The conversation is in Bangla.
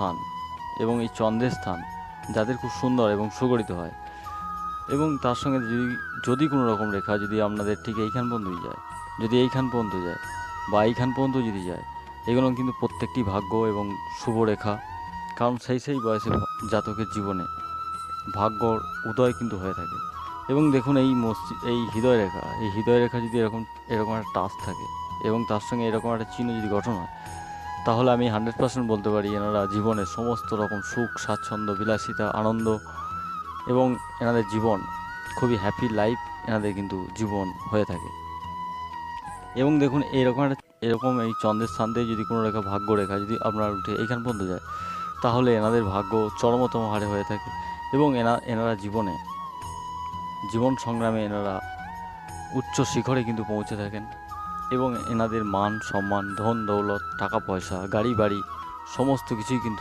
স্থান এবং এই চন্দ্রের স্থান যাদের খুব সুন্দর এবং সুগঠিত হয়। এবং তার সঙ্গে যদি যদি কোনো রকম রেখা যদি আপনাদের ঠিক এইখান পর্যন্তই যায়, যদি এইখান পর্যন্ত যায় বা এইখান পর্যন্ত যদি যায়, এগুলো কিন্তু প্রত্যেকটি ভাগ্য এবং শুভ রেখা। কারণ সেই সেই বয়সে জাতকের জীবনে ভাগ্যর উদয় কিন্তু হয়ে থাকে। এবং দেখুন এই মসজিদ এই হৃদয় রেখা, এই হৃদয় রেখা যদি এরকম এরকম একটা টাচ থাকে এবং তার সঙ্গে এরকম একটা চিহ্ন যদি গঠন হয় তাহলে আমি হান্ড্রেড পার্সেন্ট বলতে পারি এনারা জীবনের সমস্ত রকম সুখ, স্বাচ্ছন্দ্য, বিলাসিতা, আনন্দ এবং এনাদের জীবন, খুবই হ্যাপি লাইফ এনাদের কিন্তু জীবন হয়ে থাকে। এবং দেখুন, এরকম একটা, এরকম এই চন্দ্রের স্থান যদি কোনো রেখা ভাগ্য রেখা যদি আপনার উঠে এইখান পর্যন্ত যায়, তাহলে এনাদের ভাগ্য চরমতম হারে হয়ে থাকে এবং এনা, এনারা জীবনে, জীবন সংগ্রামে এনারা উচ্চ শিখরে কিন্তু পৌঁছে থাকেন। এবং এনাদের মান সম্মান ধন দৌলত টাকা পয়সা গাড়ি বাড়ি সমস্ত কিছুই কিন্তু